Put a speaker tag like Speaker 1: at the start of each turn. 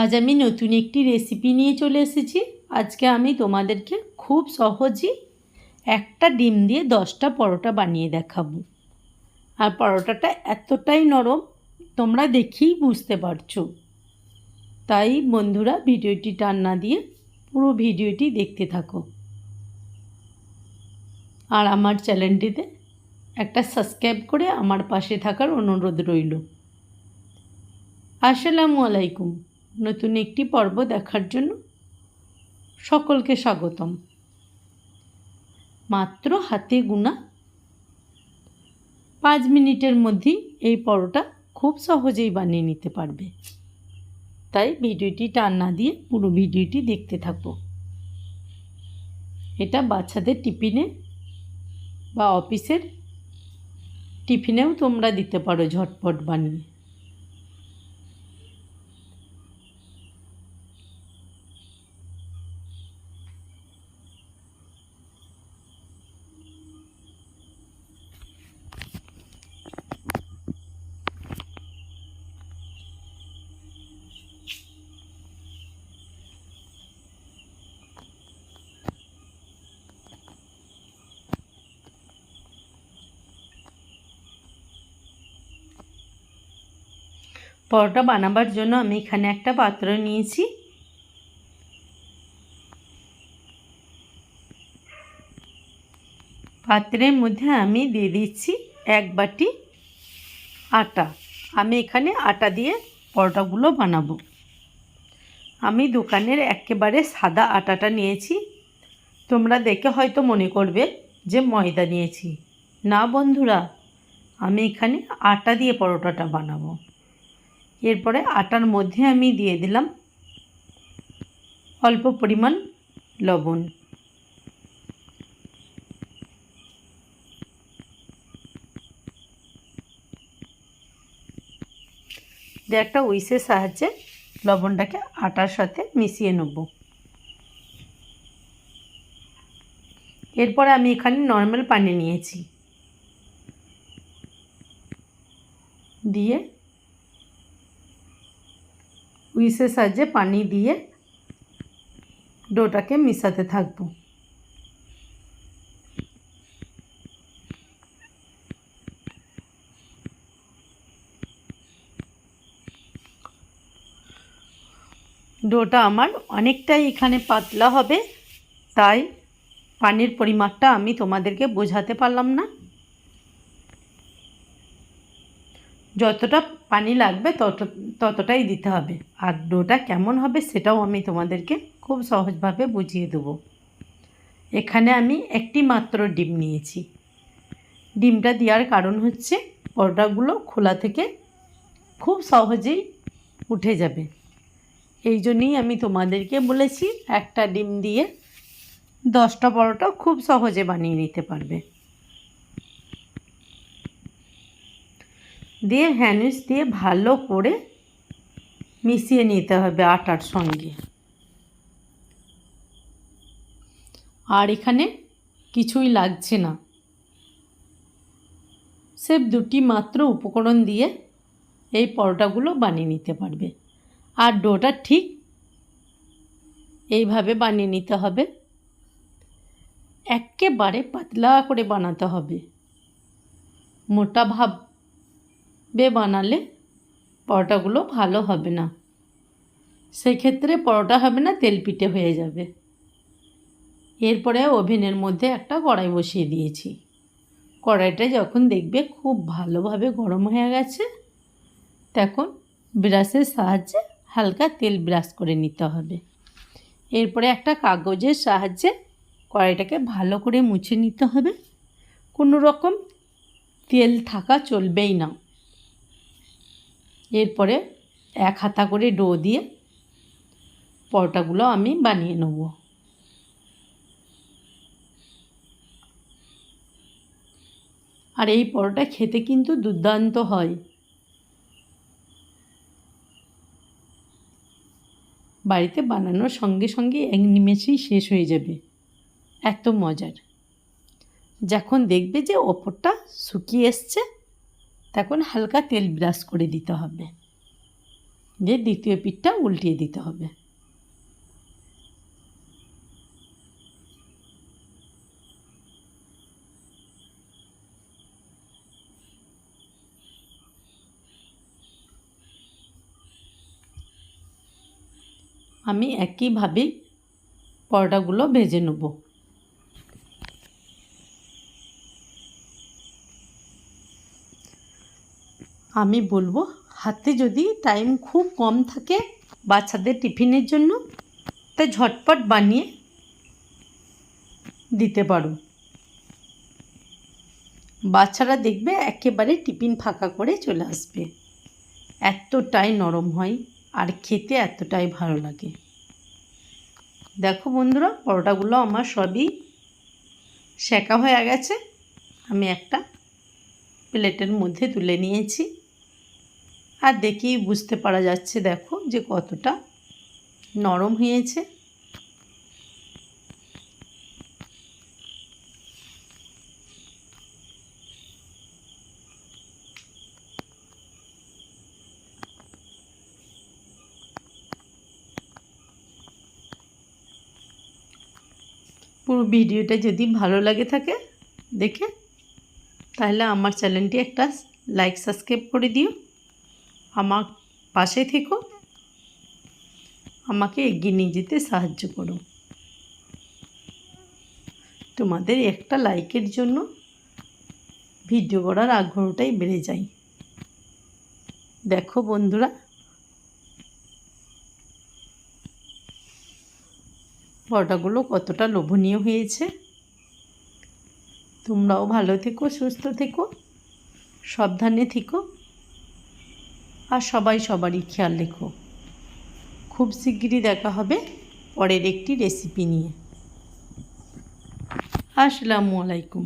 Speaker 1: আজ আমি নতুন একটি রেসিপি নিয়ে চলে এসেছি। আজকে আমি তোমাদেরকে খুব সহজেই একটা ডিম দিয়ে দশটা পরোটা বানিয়ে দেখাবো। আর পরোটাটা এতটাই নরম, তোমরা দেখেই বুঝতে পারছ। তাই বন্ধুরা, ভিডিওটি টান না দিয়ে পুরো ভিডিওটি দেখতে থাকো। আর আমার চ্যানেলটিতে একটা সাবস্ক্রাইব করে আমার পাশে থাকার অনুরোধ রইল। আসসালামু আলাইকুম। নতুন একটি পর্ব দেখার জন্য সকলকে স্বাগতম। মাত্র হাতে গুণা পাঁচ মিনিটের মধ্যেই এই পরোটা খুব সহজেই বানিয়ে নিতে পারবে। তাই ভিডিওটি টান না দিয়ে পুরো ভিডিওটি দেখতে থাকো। এটা বাচ্চাদের টিফিনে বা অফিসের টিফিনেও তোমরা দিতে পারো ঝটপট বানিয়ে। পরোটা বানাবার জন্য আমি এখানে একটা পাত্র নিয়েছি। পাত্রের মধ্যে আমি দিয়ে দিচ্ছি এক বাটি আটা। আমি এখানে আটা দিয়ে পরোটাগুলো বানাবো। আমি দোকানের একেবারে সাদা আটাটা নিয়েছি। তোমরা দেখে হয়তো মনে করবে যে ময়দা নিয়েছি। না বন্ধুরা, আমি এখানে আটা দিয়ে পরোটাটা বানাবো। এরপরে আটার মধ্যে আমি দিয়ে দিলাম অল্প পরিমাণ লবণ। দিয়ে একটা উইসের সাহায্যে লবণটাকে আটার সাথে মিশিয়ে নেব। এরপরে আমি এখানে নর্মাল পানি নিয়েছি। দিয়ে উইসের সাহায্যে পানি দিয়ে ডোটাকে মিশাতে থাকব। ডোটা আমার অনেকটাই এখানে পাতলা হবে, তাই পানির পরিমাপটা আমি তোমাদেরকে বোঝাতে পারলাম না। যতটা পানি লাগবে তত, ততটাই দিতে হবে। আর ডোটা কেমন হবে সেটাও আমি তোমাদেরকে খুব সহজভাবে বুঝিয়ে দেবো। এখানে আমি একটি মাত্র ডিম নিয়েছি। ডিমটা দেওয়ার কারণ হচ্ছে পরোটাগুলো খোলা থেকে খুব সহজেই উঠে যাবে। এই জন্যই আমি তোমাদেরকে বলেছি, একটা ডিম দিয়ে দশটা পরোটা খুব সহজে বানিয়ে নিতে পারবে। দিয়ে হ্যান্ডউইচ দিয়ে ভালো করে মিশিয়ে নিতে হবে আটার সঙ্গে। আর এখানে কিছুই লাগছে না। সে দুটি মাত্র উপকরণ দিয়ে এই পরোটাগুলো বানিয়ে নিতে পারবে। আর ডোটা ঠিক এইভাবে বানিয়ে নিতে হবে। একেবারে পাতলা করে বানাতে হবে। মোটা ভাব বানালে পরোটাগুলো ভালো হবে না। সেক্ষেত্রে পরোটা হবে না, তেল পিঠে হয়ে যাবে। এরপরে ওভেনের মধ্যে একটা কড়াই বসিয়ে দিয়েছি। কড়াইটা যখন দেখবে খুব ভালোভাবে গরম হয়ে গেছে, তখন ব্রাশের সাহায্যে হালকা তেল ব্রাশ করে নিতে হবে। এরপরে একটা কাগজের সাহায্যে কড়াইটাকে ভালো করে মুছে নিতে হবে। কোনো রকম তেল থাকা চলবেই না। এরপরে এক হাতা করে ডো দিয়ে পরোটাগুলো আমি বানিয়ে নেব। আর এই পরোটা খেতে কিন্তু দুর্দান্ত হয়। বাড়িতে বানানোর সঙ্গে সঙ্গে এক নিমেষেই শেষ হয়ে যাবে। এত মজার। যখন দেখবে যে ওপরটা শুকিয়ে এসছে তখন হালকা তেল ব্রাশ করে দিতে হবে। দিয়ে দ্বিতীয় পিঠটা উল্টিয়ে দিতে হবে। আমি একইভাবে পরোটাগুলো ভেজে নেব। আমি বলব, হাতে যদি টাইম খুব কম থাকে বাচ্চাদের টিফিনের জন্য, তা ঝটপট বানিয়ে দিতে পারো। বাচ্চারা দেখবে একেবারে টিফিন ফাঁকা করে চলে আসবে। এতটাই নরম হয় আর খেতে এতটাই ভালো লাগে। দেখো বন্ধুরা, পরোটাগুলো আমার সবই সেকা হয়ে গেছে। আমি একটা প্লেটের মধ্যে তুলে নিয়েছি। আর দেখি বুঝতে পারা যাচ্ছে, দেখো যে কতটা নরম হয়েছে। পুরো ভিডিওটা যদি ভালো লাগে থাকে দেখে, তাহলে আমার চ্যানেলটি একটা লাইক, সাবস্ক্রাইব করে দিও। আমার পাশে থেকো। আমাকে এগিয়ে নিয়ে যেতে সাহায্য করো। তোমাদের একটা লাইকের জন্য ভিডিও করার আগ্রহটাই বেড়ে যায়। দেখো বন্ধুরা। পরোটাগুলো কতটা লোভনীয় হয়েছে। তোমরাও ভালো থেকো, সুস্থ থেকো, সাবধানে থেকো। আর সবাই সবারই খেয়াল রেখো। খুব শিগগিরই দেখা হবে পরের একটি রেসিপি নিয়ে। আসসালামু আলাইকুম।